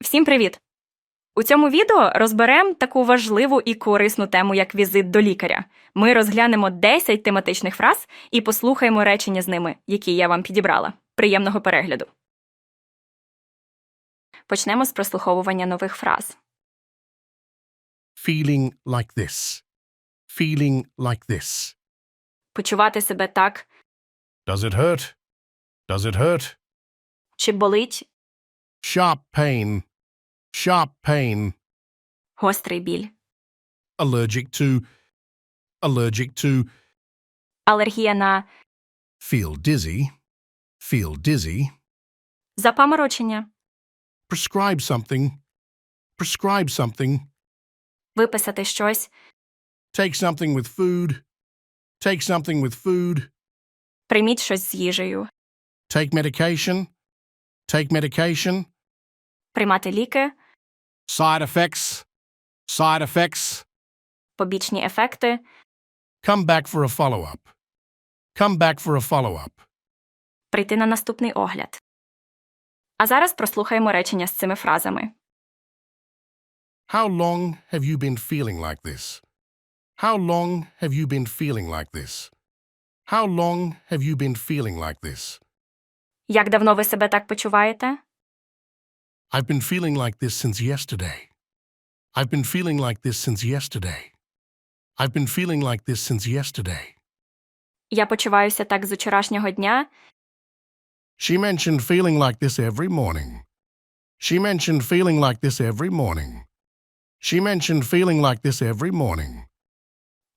Всім привіт! У цьому відео розберемо таку важливу і корисну тему, як візит до лікаря. Ми розглянемо 10 тематичних фраз і послухаємо речення з ними, які я вам підібрала. Приємного перегляду. Почнемо з прослуховування нових фраз. feeling like this, feeling like this. Почувати себе так, Does it hurt? Does it hurt? чи болить Sharp pain, sharp pain, гострий біль, allergic to, allergic to, алергія на feel dizzy, feel dizzy, запаморочення, prescribe something, prescribe something, виписати щось, take something with food, take something with food, прийміть щось з їжею, take medication, take medication, приймати ліки, Side effects, side effects, побічні ефекти, come back for a follow-up, come back for a follow-up. прийти на наступний огляд. А зараз прослухаємо речення з цими фразами. How long have you been feeling like this? How long have you been feeling like this? How long have you been feeling like this? Як давно ви себе так почуваєте? I've been feeling like this since yesterday. I've been feeling like this since yesterday. I've been feeling like this since yesterday. Я почуваюся так з учорашнього дня. She mentioned feeling like this every morning. She mentioned feeling like this every morning. She mentioned feeling like this every morning.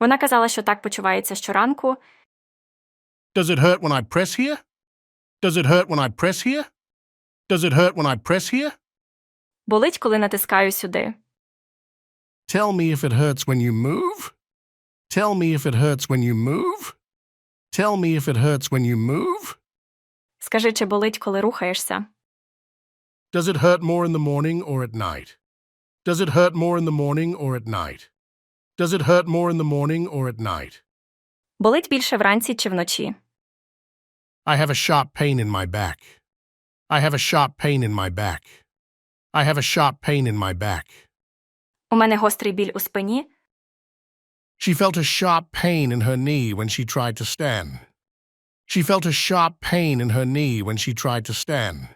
Вона казала, що так почувається щоранку. Does it hurt when I press here? Does it hurt when I press here? Does it hurt when I press here? Болить, коли натискаю сюди. Tell me if it hurts when you move. Tell me if it hurts when you move. Tell me if it hurts when you move. Скажи, чи болить, коли рухаєшся. Does it hurt more in the morning or at night? Does it hurt more in the morning or at night? Does it hurt more in the morning or at night? Болить більше вранці чи вночі. I have a sharp pain in my back. I have a sharp pain in my back. I have a sharp pain in my back. У мене гострий біль у спині. She felt a sharp pain in her knee when she tried to stand. She felt a sharp pain in her knee when she tried to stand.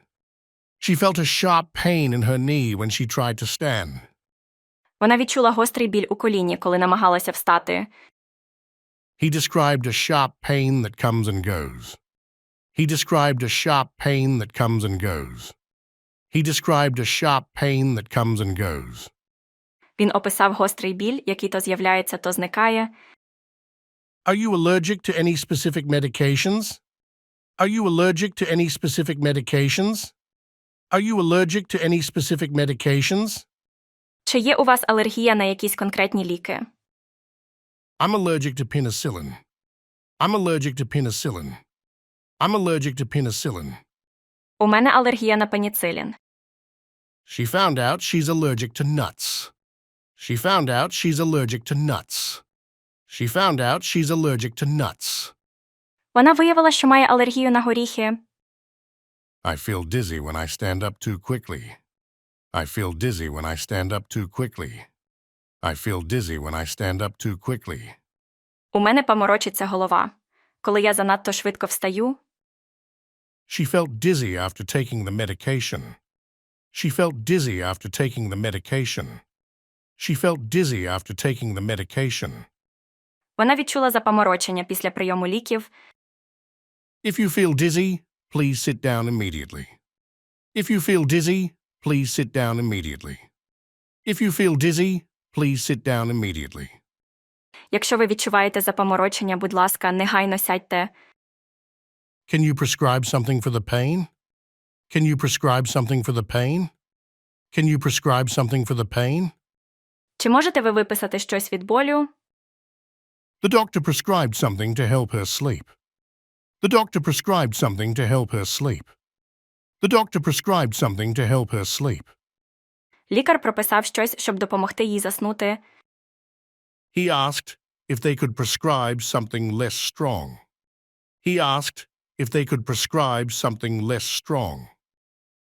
She felt a sharp pain in her knee when she tried to stand. Вона відчула гострий біль у коліні, коли намагалася встати. He described a sharp pain that comes and goes. He described a sharp pain that comes and goes. He described a sharp pain that comes and goes. Він описав гострий біль, який то з'являється, то зникає. Are you allergic to any specific medications? Are you allergic to any specific medications? Are you allergic to any specific medications? Чи є у вас алергія на якісь конкретні ліки? I'm allergic to penicillin. I'm allergic to penicillin. I'm allergic to penicillin. У мене алергія на пеніцилін. She found out she's allergic to nuts. She found out she's allergic to nuts. She found out she's allergic to nuts. Вона виявила, що має алергію на горіхи. I feel dizzy when I stand up too quickly. I feel dizzy when I stand up too quickly. I feel dizzy when I stand up too quickly. У мене поморочиться голова. Коли я занадто швидко встаю, She felt dizzy after taking the medication. She felt dizzy after taking the medication. She felt dizzy after taking the medication. вона відчула запаморочення після прийому ліків. If you feel dizzy, please sit down immediately. If you feel dizzy, please sit down immediately. If you feel dizzy, please sit down immediately. Якщо ви відчуваєте запаморочення, будь ласка, негайно сядьте. Can you prescribe something for the pain? Can you prescribe something for the pain? Can you prescribe something for the pain? Чи можете ви виписати щось від болю? The doctor prescribed something to help her sleep. The doctor prescribed something to help her sleep. The doctor prescribed something to help her sleep. Лікар прописав щось, щоб допомогти їй заснути. He asked if they could prescribe something less strong. He asked if they could prescribe something less strong.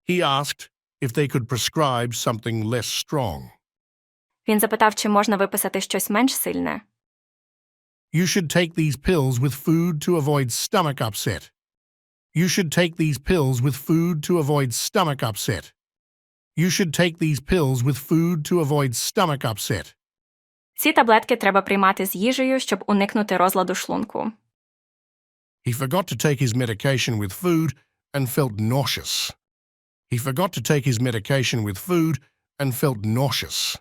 He asked if they could prescribe something less strong. Він запитав, чи можна виписати щось менш сильне. You should take these pills with food to avoid stomach upset. You should take these pills with food to avoid stomach upset. You should take these pills with food to avoid stomach upset. Ці таблетки треба приймати з їжею, щоб уникнути розладу шлунку. He forgot to take his medication with food and felt nauseous. He forgot to take his medication with food and felt nauseous.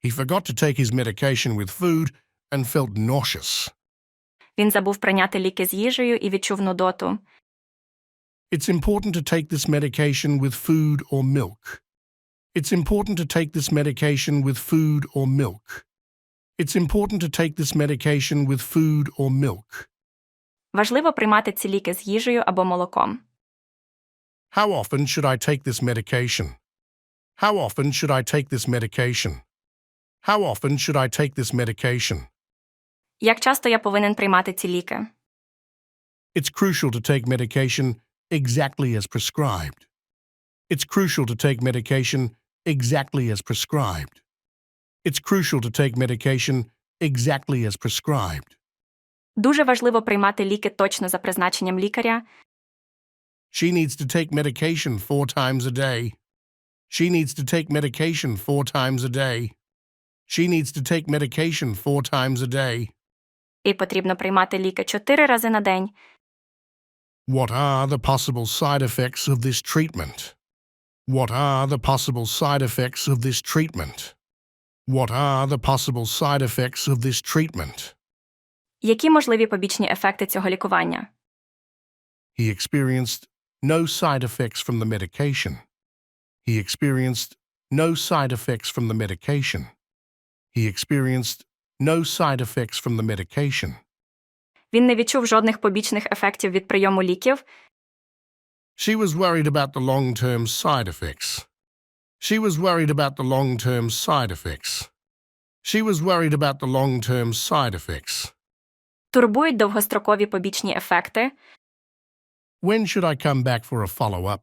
He forgot to take his medication with food and felt nauseous. Він забув прийняти ліки з їжею і відчув нудоту. It's important to take this medication with food or milk. It's important to take this medication with food or milk. It's important to take this medication with food or milk. Важливо приймати ці ліки з їжею або молоком. How often should I take this medication? How often should I take this medication? How often should I take this medication? Як часто я повинен приймати ці ліки? It's crucial to take medication exactly as prescribed. It's crucial to take medication exactly as prescribed. It's crucial to take medication exactly as prescribed. Дуже важливо приймати ліки точно за призначенням лікаря. She needs to take medication four times a day. She needs to take medication four times a day. She needs to take medication four times a day. І потрібно приймати ліки чотири рази на день. What are the possible side effects of this treatment? What are the possible side effects of this treatment? What are the possible side effects of this treatment? Які можливі побічні ефекти цього лікування? He experienced no side effects from the medication. He experienced no side effects from the medication. He experienced no side effects from the medication. Він не відчув жодних побічних ефектів від прийому ліків. She was worried about the long term side effects. She was worried about the long term side effects. She was worried about the long term side effects. Турбують довгострокові побічні ефекти. When should I come back for a follow up?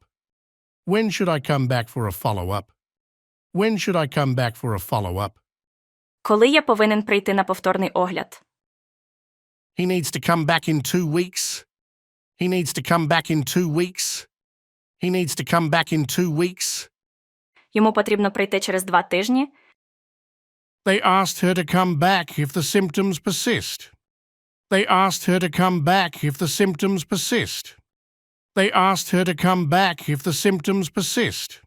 When should I come back for a follow up? When should I come back for a follow up? Коли я повинен прийти на повторний огляд? He needs to come back in two weeks. He needs to come back in two weeks. He needs to come back in two weeks. Йому потрібно прийти через два тижні. They asked her to come back if the symptoms persist. They asked her to come back if the symptoms persist. They asked her to come back if the symptoms persist.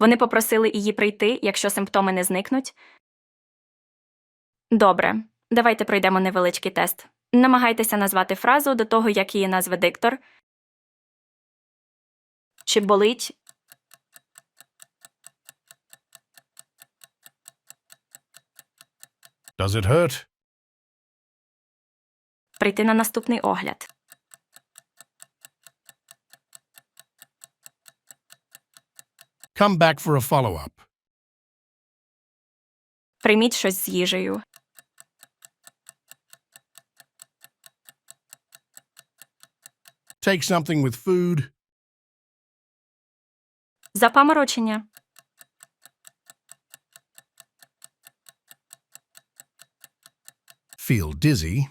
Вони попросили її прийти, якщо симптоми не зникнуть. Добре, давайте пройдемо невеличкий тест. Намагайтеся назвати фразу до того, як її назве диктор. Чи болить? Does it hurt? Прийти на наступний огляд. Come back for a follow up. Прийміть щось з їжею. Take something with food. Запаморочення. Feel dizzy.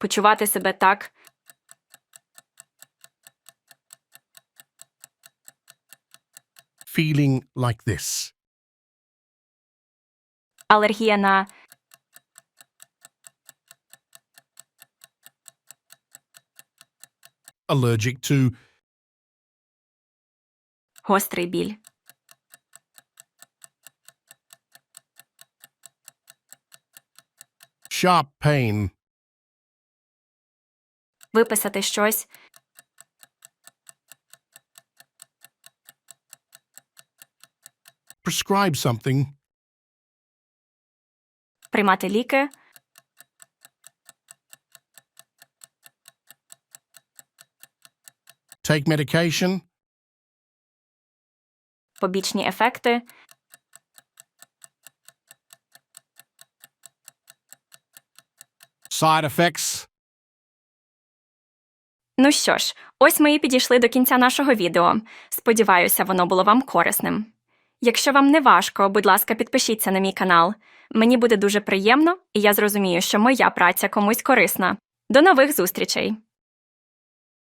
Почувати себе так. Feeling like this. Алергія на. Allergic to. Гострий біль. Sharp pain. Виписати щось. Prescribe something. Приймати ліки. Take medication. Побічні ефекти. Side effects. Ну що ж, ось ми і підійшли до кінця нашого відео. Сподіваюся, воно було вам корисним. Якщо вам не важко, будь ласка, підпишіться на мій канал. Мені буде дуже приємно, і я зрозумію, що моя праця комусь корисна. До нових зустрічей!